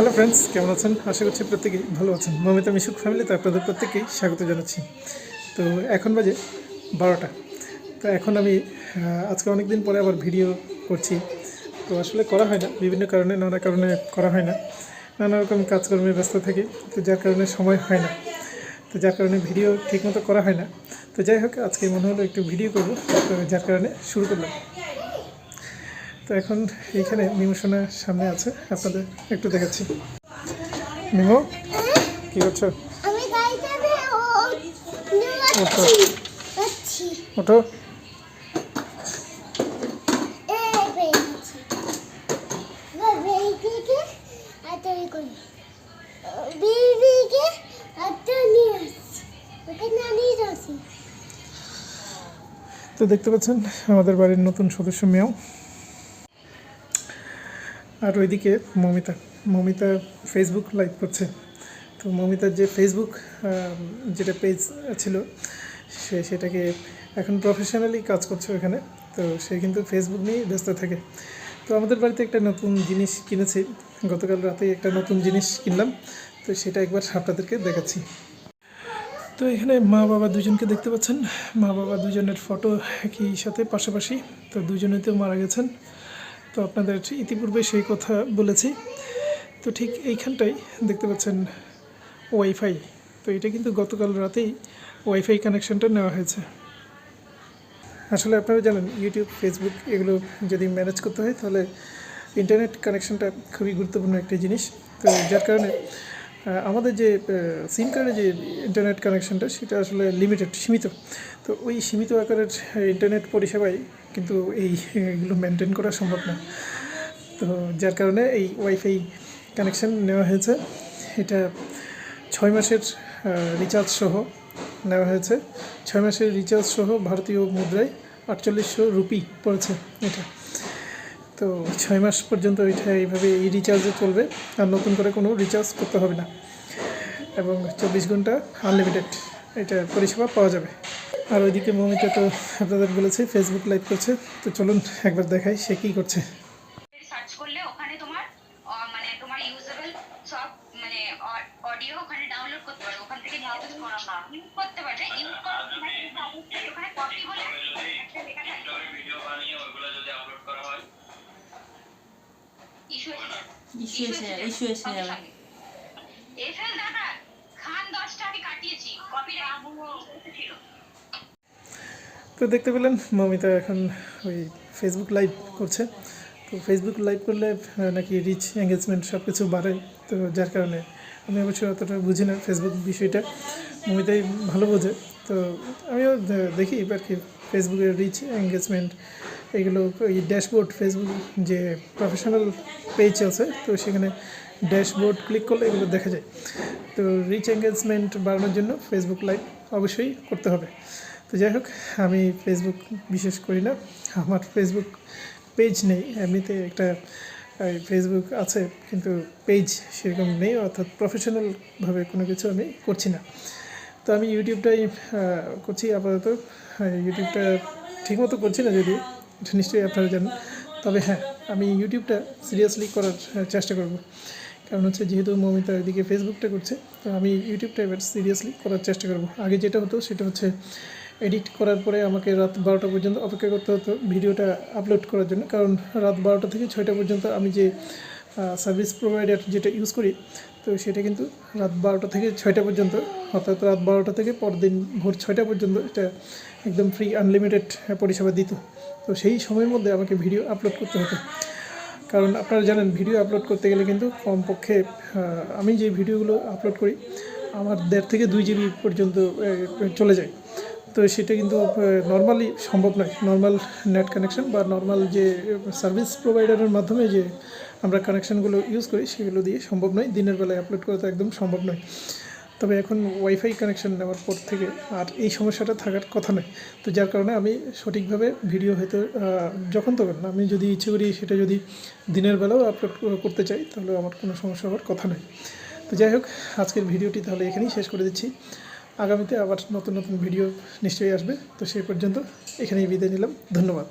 Hello friends কেমন আছেন? আশা করছি প্রত্যেকেই ভালো আছেন। মমিতা মিশুক ফ্যামিলিতে আপনাদের প্রত্যেকেই স্বাগত জানাচ্ছি। তো এখন বাজে বারোটা। তো এখন আমি আজকে অনেক দিন পরে আবার ভিডিও করছি। তো আসলে করা হয় না, বিভিন্ন কারণে, নানা কারণে করা হয় না। নানা রকম কাজকর্মে ব্যস্ত থাকি, তো যার কারণে সময় হয় না। তো যার কারণে ভিডিও ঠিকমতো করা হয় না। তো যাই হোক, আজকে মনে হলো একটু ভিডিও করব যার কারণে শুরু করলাম। তো এখন এইখানে মিমোশনা সামনে আছে। আপনাদের একটু দেখাচ্ছি। মিমো কি করছ? ওঠো। তো দেখতে পাচ্ছেন আমাদের বাড়ির নতুন সদস্য মেয়েও। আর ওইদিকে মমিতা। মমিতা ফেসবুক লাইভ করছে। তো মমিতার যে ফেসবুক যেটা পেজ ছিল, সে সেটাকে এখন প্রফেশনালি কাজ করছে ওখানে। তো সে কিন্তু ফেসবুক নিয়েই ব্যস্ত থাকে। তো আমাদের বাড়িতে একটা নতুন জিনিস কিনেছি। গতকাল রাতে একটা নতুন জিনিস কিনলাম। তো সেটা একবার আপনাদেরকে দেখাচ্ছি। তো এখানে মা বাবা দুজনকে দেখতে পাচ্ছেন। মা বাবা দুজনের ফটো একই সাথে পাশাপাশি। তো দুজনেই তো মারা গেছেন। তো আপনাদের ইতিপূর্বে সেই কথা বলেছি। তো ঠিক এইখানটাই দেখতে পাচ্ছেন ওয়াইফাই। তো এটা কিন্তু গতকাল রাতেই ওয়াইফাই কানেকশানটা নেওয়া হয়েছে। আসলে আপনারা জানেন, ইউটিউব, ফেসবুক এগুলো যদি ম্যানেজ করতে হয় তাহলে ইন্টারনেট কানেকশানটা খুবই গুরুত্বপূর্ণ একটি জিনিস। তো যার কারণে আমাদের যে সিম কার্ডে যে ইন্টারনেট কানেকশনটা সেটা আসলে লিমিটেড সীমিত। তো ওই সীমিত আকারের ইন্টারনেট পরিষেবায় কিন্তু এইগুলো মেনটেন করা সম্ভব না। তো যার কারণে এই ওয়াইফাই কানেকশন নেওয়া হয়েছে। এটা ছয় মাসের রিচার্জ সহ নেওয়া হয়েছে। ছয় মাসের রিচার্জ সহ ভারতীয় মুদ্রায় আটচল্লিশশো রুপি পড়েছে এটা। তো ছয় মাস পর্যন্ত এটা এইভাবে এই রিচার্জে চলবে। আর নতুন করে কোনো রিচার্জ করতে হবে না। এবং চব্বিশ ঘণ্টা আনলিমিটেড এটা পরিষেবা পাওয়া যাবে। আর ওইদিকে মমিতা তো আপনাদের বলেছে ফেসবুক লাইভ করছে। তো চলুন একবার দেখাই সে কী করছে। আহ, মানে মানে ডাউনলোড করতে পারবে ওখান থেকে করতে পারবে। ইউজ ইস্যু এসে যাবে ইস্যু এসে যাবে। এফএল দাদা খান দশটা আমি কাটিয়েছি কপি ছিল। তো দেখতে পেলেন মমিতা এখন ওই ফেসবুক লাইভ করছে। তো ফেসবুক লাইভ করলে নাকি রিচ এঙ্গেজমেন্ট সব কিছু বাড়ে। তো যার কারণে আমি অবশ্য অতটা বুঝি না ফেসবুক বিষয়টা। মমিতাই ভালো বোঝে। তো আমিও দেখি এবার কি ফেসবুকের রিচ এঙ্গেজমেন্ট এগুলো ওই ড্যাশবোর্ড ফেসবুক যে প্রফেশনাল পেজ আছে, তো সেখানে ড্যাশবোর্ড ক্লিক করলে এগুলো দেখা যায়। তো রিচ এঙ্গেজমেন্ট বাড়ানোর জন্য ফেসবুক লাইভ অবশ্যই করতে হবে। তো যাই হোক, আমি ফেসবুক বিশেষ করি না, আমার ফেসবুক পেজ নেই। এমনিতে একটা ফেসবুক আছে, কিন্তু পেজ সেরকম নেই, অর্থাৎ প্রফেশনালভাবে কোনো কিছু আমি করছি না। তো আমি ইউটিউবটাই করছি আপাতত। ইউটিউবটা ঠিকমতো করছি না যদিও। নিশ্চয়ই আপনারা জানেন। তবে হ্যাঁ আমি ইউটিউবটা সিরিয়াসলি করার চেষ্টা করব। কারণ হচ্ছে যেহেতু মমিতা এদিকে ফেসবুকটা করছে, তো আমি ইউটিউবটা এবার সিরিয়াসলি করার চেষ্টা করব। আগে যেটা হতো সেটা হচ্ছে এডিট করার পরে আমাকে রাত বারোটা পর্যন্ত অপেক্ষা করতে হতো ভিডিওটা আপলোড করার জন্য। কারণ রাত বারোটা থেকে ছয়টা পর্যন্ত আমি যে সার্ভিস প্রোভাইডার যেটা ইউজ করি, তো সেটা কিন্তু রাত বারোটা থেকে ছয়টা পর্যন্ত, অর্থাৎ রাত বারোটা থেকে পরদিন ভোর ছয়টা পর্যন্ত এটা একদম ফ্রি আনলিমিটেড পরিষেবা দিত। তো সেই সময়ের মধ্যে আমাকে ভিডিও আপলোড করতে হতো। কারণ আপনারা জানেন ভিডিও আপলোড করতে গেলে কিন্তু কমপক্ষে আমি যে ভিডিওগুলো আপলোড করি, আমার দেড় থেকে দুই জিবি পর্যন্ত চলে যায়। তো সেটা কিন্তু নর্মালি সম্ভব নয়। নর্মাল নেট কানেকশন বা নর্মাল যে সার্ভিস প্রোভাইডারের মাধ্যমে যে আমরা কানেকশানগুলো ইউজ করি, সেগুলো দিয়ে সম্ভব নয়। দিনের বেলায় আপলোড করা তো একদম সম্ভব নয়। তবে এখন ওয়াইফাই কানেকশন নেওয়ার পর থেকে আর এই সমস্যাটা থাকার কথা নয়। তো যার কারণে আমি সঠিকভাবে ভিডিও হয়তো যখন তখন না আমি যদি ইচ্ছে করি সেটা যদি দিনের বেলাও আপলোড করতে চাই, তাহলে আমার কোনো সমস্যা হওয়ার কথা নয়। তো যাই হোক, আজকের ভিডিওটি তাহলে এখানেই শেষ করে দিচ্ছি। আগামীতে আবার নতুন নতুন ভিডিও নিশ্চয়ই আসবে। তো সেই পর্যন্ত এখানেই বিদায় নিলাম। ধন্যবাদ।